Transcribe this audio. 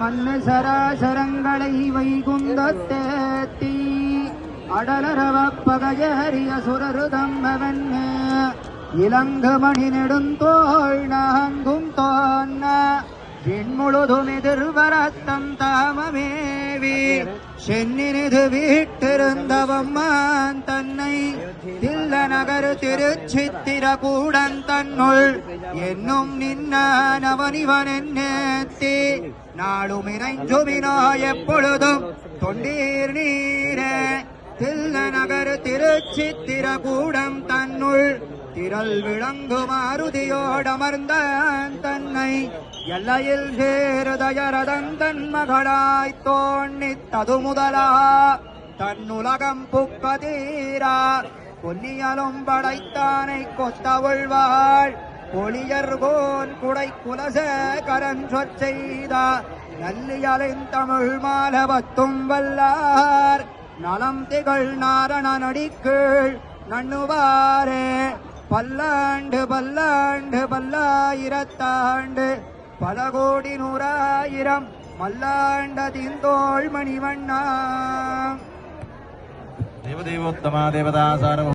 மண்ணு சராசரங்களை வைகுந்தத்தேத்தி அடலரவ பகையறிய சுரருதம்பவன் இலங்கு மணி நெடுந்தோள் நாங்கும் தோன்ன. விண்முழுதும் எதிர்வரத்தம் தாமமேவி. சென்னினிது வீட்டிருந்தவம்மான் தன்னை தில்ல நகர் திருச்சித்திர கூடன் தன்னுள் என்னும் நின்னவனிவன் என்னேத்தி நாளும் இணைஞ்சுமினா எப்பொழுதும் தொண்டீர் நீரே. தில்ல நகர் திருச்சித்திர கூடம் தன்னுள் திரள் விளங்கு மாருதியோடமர்ந்த தன்னை. எல்லையில் சேருதயரதன் தன் மகளாய் தோன்னித்தது முதலா தன்னுலகம் புக்கதீரா. பொன்னியலும் படைத்தானை கொத்த உள்வாள் பொலியர்கோன் குடை குலச கரன் செய்த. நல்லியலின் தமிழ் மாலவத்தும் வல்லார். நலம் திகழ் நாரண நடிக்கீழ் நண்ணுவாரே. பல்லாண்டு பல்லாண்டு பல்லாயிரத்தாண்டு பல கோடி நூறாயிரம் மல்லாண்டதின் தோல் மணிவண்ணா தேவதேவோத்தமா தேவதாசாரம்